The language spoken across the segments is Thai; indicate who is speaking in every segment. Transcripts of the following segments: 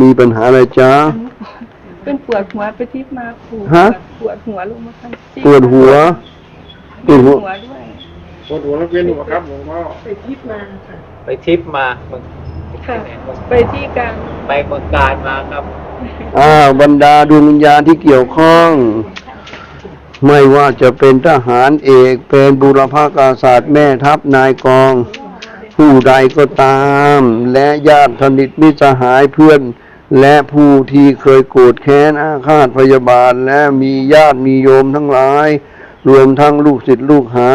Speaker 1: มีปัญหาอะไรจ๊ะ
Speaker 2: เป็นปวดหัวไปทิพย์มาปวด
Speaker 1: ฮะ
Speaker 2: ปวดหัวลงมาทั้งซี่
Speaker 1: ปวดหัว ป
Speaker 2: ป
Speaker 1: ว
Speaker 2: ว
Speaker 1: ด
Speaker 2: ด
Speaker 1: หั
Speaker 2: หั
Speaker 1: ว
Speaker 2: วด้วย
Speaker 3: ปวดหัวแล้วเวียนหัวครับหลวงพ่อ
Speaker 2: ไปทิพย์มาค่ะ
Speaker 4: ไปทริปมาเมือง
Speaker 2: ค่ะ ไปที่กลาง
Speaker 4: ไปเมืองการมาครับ
Speaker 1: อ่าบรรดาดวงวิญญาณที่เกี่ยวข้อง ไม่ว่าจะเป็นทหารเอก เป็นบุรพากาศาสตร์แม่ทัพนายกอง ผู้ใดก็ตาม และญาติสนิทมิตรสหายเพื่อน และผู้ที่เคยโกรธแค้นอาฆาตพยาบาท และมีญาติมีโยมทั้งหลาย รวมทั้งลูกศิษย์ลูกหา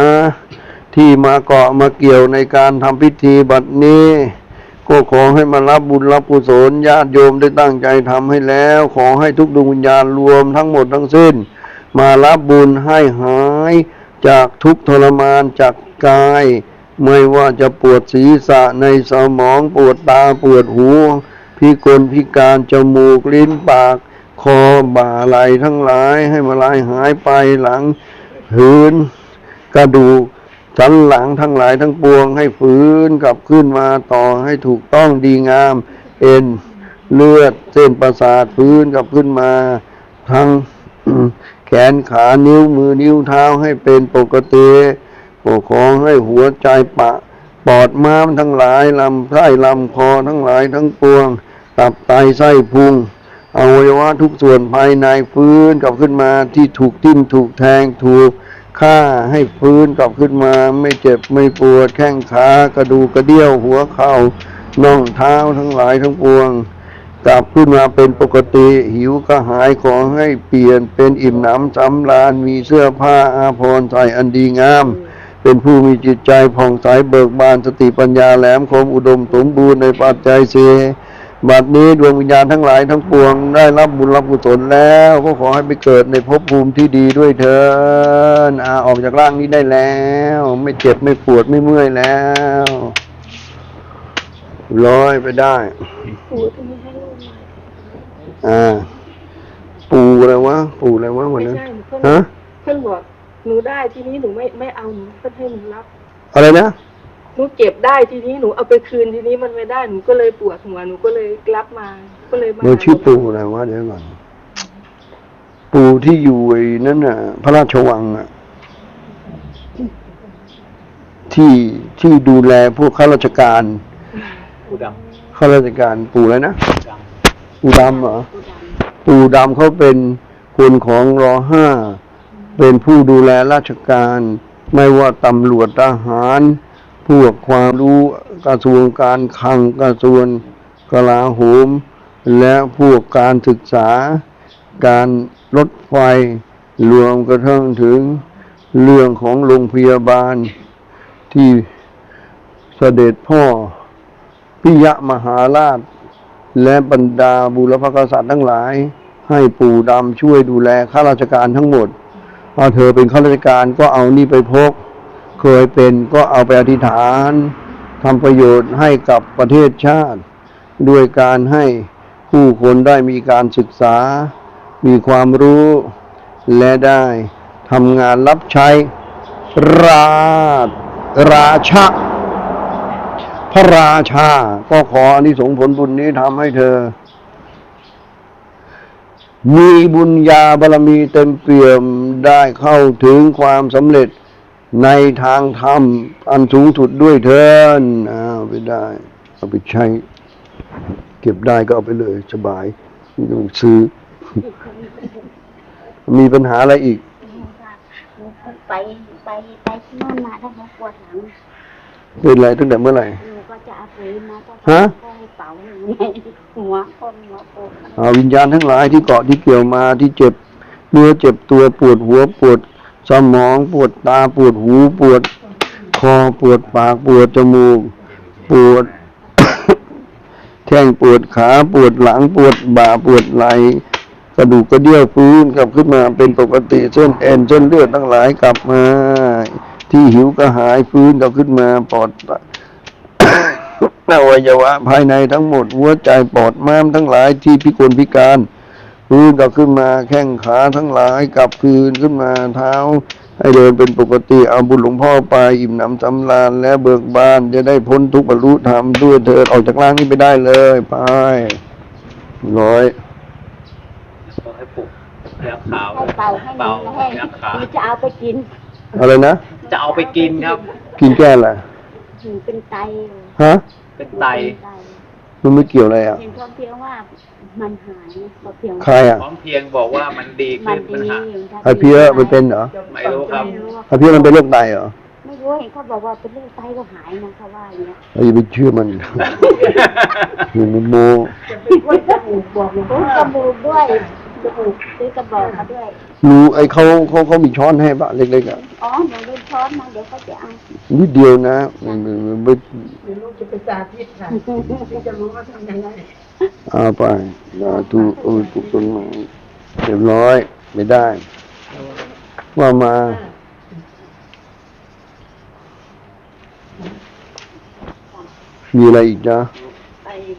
Speaker 1: ที่มาเกาะมาเกี่ยวในการทำพิธีบัดนี้ก็ขอให้มารับบุญรับกุศลญาติโยมได้ตั้งใจทำให้แล้ว ขอให้ทุกดวงวิญญาณรวมทั้งหมดทั้งสิ้น มารับบุญให้หายจากทุกทรมานจากกาย ไม่ว่าจะปวดศีรษะในสมองปวดตาปวดหูพิกลพิการจมูกลิ้นปาก คอบ่าไหลทั้งหลายให้มาลายหายไปหลังหืนกระดูกสันหลังทั้งหลายทั้งปวงให้ฟื้นกลับขึ้นมาต่อให้ถูกต้องดีงาม เอ็นเลือดเส้นประสาทฟื้นกลับขึ้นมา ทั้งแขนขานิ้วมือนิ้วเท้าให้เป็นปกติ กครอให้หัวใจปะ ปอดม้ามทั้งหลายลำไส้ลำคอทั้งหลายทั้งปวง ตับไตไส้พุงอวัยวะทุกส่วนภายในฟื้นกลับขึ้นมาที่ถูกทิ่มถูกแทงถูกฆ่าให้ฟื้นกลับขึ้นมาไม่เจ็บไม่ปวดแข้งขากระดูกกระเดี่ยวหัวเข่าน่องเท้าทั้งหลายทั้งปวง กลับขึ้นมาเป็นปกติหิวก็หายขอให้เปลี่ยนเป็นอิ่มหนำสำราญมีเสื้อผ้าอาภรณ์ใส่อันดีงาม เป็นผู้มีจิตใจผ่องใสเบิกบานสติปัญญาแหลมคมอุดมสมบูรณ์ในปัจจัยเสบัดนี้ดวงวิญญาณทั้งหลายทั้งปวงได้รับบุญรับกุศลแล้วก็ขอให้ไปเกิดในภพภูมิที่ดีด้วยเถินอาออกจากร่างนี้ได้แล้ว ไม่เจ็บไม่ปวดไม่เมื่อยแล้วร้อยไปได้อ่า ปูอะไรวะ ปูอะไรวะวันนั้นฮะ
Speaker 2: เพิ่นบอก หนูได้ทีนี้หนูไม่ไม่เอาหนูเพิ่นให้หนูรับ
Speaker 1: อะไรนะ
Speaker 2: หนูเก็บได้ทีนี้หนูเอาไปคืนทีนี้มันไม่ได้หนูก็เลยปวดหัวหนูก็เลยรับมา ก็เลยมา
Speaker 1: เดี๋ยวชื่อปูอะไรวะเดี๋ยวก่อนปูที่อยู่ไอ้นั่นน่ะ พระราชวังอะ ที่ที่ดูแลพวกข้าราชการ
Speaker 4: ผู้ด
Speaker 1: ข้าราชการปูอะไรนะำ
Speaker 4: ด
Speaker 1: ปูดำเหรอปูดำเขาเป็นคนของรอห้า เป็นผู้ดูแลราชการ ไม่ว่าตำรวจทหาร พวกความรู้กระทรวงการคลังกระทรวงกลาโหม และพวกการศึกษา การรถไฟ รวมกระทั่งถึงเรื่องของโรงพยาบาลที่เสด็จพ่อพิยะมหาราช และบรรดาบุรพกษัตริย์ทั้งหลาย ให้ปู่ดำช่วยดูแลข้าราชการทั้งหมด ถ้าเธอเป็นข้าราชการก็เอานี่ไปพก เคยเป็นก็เอาไปอธิษฐานทำประโยชน์ให้กับประเทศชาติ ด้วยการให้ผู้คนได้มีการศึกษา มีความรู้ และได้ทำงานรับใช้ ราชราชะพระราชา ก็ขออนิสงส์ผลบุญนี้ทำให้เธอ มีบุญญาบารมีเต็มเปี่ยมได้เข้าถึงความสำเร็จในทางธรรม อันสูงสุดด้วยเถินอ้าวไปได้ เอาไปใช้ เก็บได้ก็เอาไปเลยสบายไม่ต้องซื้อ มีปัญหาอะไรอีก
Speaker 5: หนูไปไปไปที่นู่นมาถ้าหนูปวดหลัง
Speaker 1: เป็นอะไรตั้งแต่เมื่อไหร่
Speaker 5: หนู ก็จะเอาปืนมาก็
Speaker 1: ฮะ
Speaker 5: ก็ให้เป๋าหนูไงหัวคนหัวปวด
Speaker 1: อ่าวิญญาณทั้งหลายที่เกาะที่เกี่ยวมาที่เจ็บเนื้อเจ็บตัวปวดหัวปวดสมองปวดตาปวดหูปวดคอปวดปากปวดจมูก ปวด แข้งปวดขาปวดหลังปวดบ่าปวดไหล่กระดูกกระเดี่ยวฟื้นกลับขึ้นมาเป็นปกติเส้นเอ็นเส้นเลือดทั้งหลายกลับมา ที่หิวกระหายฟื้นกลับขึ้นมาปอด อวัยวะภายในทั้งหมด หัวใจปอดม้ามทั้งหลายที่พิกลพิการฟื้นกลับขึ้นมาแข้งขาทั้งหลายกลับคืนขึ้นมาเท้า ให้เดินเป็นปกติเอาบุญหลวงพ่อไปอิ่มหนำสำราญและเบิกบานจะได้พ้นทุกข์บรรลุธรรมด้วยเถิดออกจากร่างนี้ไปได้เลยไปร้อย
Speaker 4: ก็ให้ปลุกยาขาว
Speaker 5: ให้เป่าให้หนู
Speaker 4: เป่า
Speaker 5: ให้
Speaker 4: ยาขาว
Speaker 5: หนูจะเอาไปกิน
Speaker 1: อะไรนะ
Speaker 4: จะเอาไปกินครับ
Speaker 1: กินแก้อะไร
Speaker 5: หนูเป็นไต
Speaker 1: ฮะ
Speaker 4: เป็นไต
Speaker 5: เป็นไต
Speaker 1: มันไม่เกี่ยวอะไรอะ
Speaker 5: เห็นความเพียงว่ามันหายพอเพียง
Speaker 1: ใครอะ
Speaker 4: พร้อมเพรียงบอกว่ามันดี
Speaker 5: มั
Speaker 4: ขึ้
Speaker 5: น
Speaker 4: น
Speaker 5: ดี
Speaker 4: มันหาย
Speaker 5: อยู่ถ้า
Speaker 1: ไอเพี้ยมันเป็นเหรอ
Speaker 4: ไม่รู้ครับ
Speaker 5: ไม่รู้ว่า
Speaker 1: ไอเพี้ยมันเป็นโรคไตเหรอ
Speaker 5: ไม่รู้เห็นเขาบอกว่าเป็นโรคไตก็หายนะเขาว่าอย่างเงี้ย
Speaker 1: เราอย่าไปเชื่อมันอย่าไปโม
Speaker 5: ว่าจมูกบอกเลยจมูกด้วย จมูกซื้อกระบอกมาด้วย
Speaker 1: รู้ไอเขาเขาเขามีช้อนให้ปะเล็กๆอะ
Speaker 5: อ๋อหนูลืมช้อนมาเดี๋ยวเขาจะเอา
Speaker 1: นิดเดียวนะมันมันมันไม่
Speaker 2: เดี๋ยวลูกจะไปสาธิตค่ะที่จะรู้ว่าทำยังไง
Speaker 1: เอาไปสาธุโอ้ยปลูกต้นไม้เรียบร้อยไม่ได้ ว่ามามีอะไรอีกจ๊ะ
Speaker 4: มี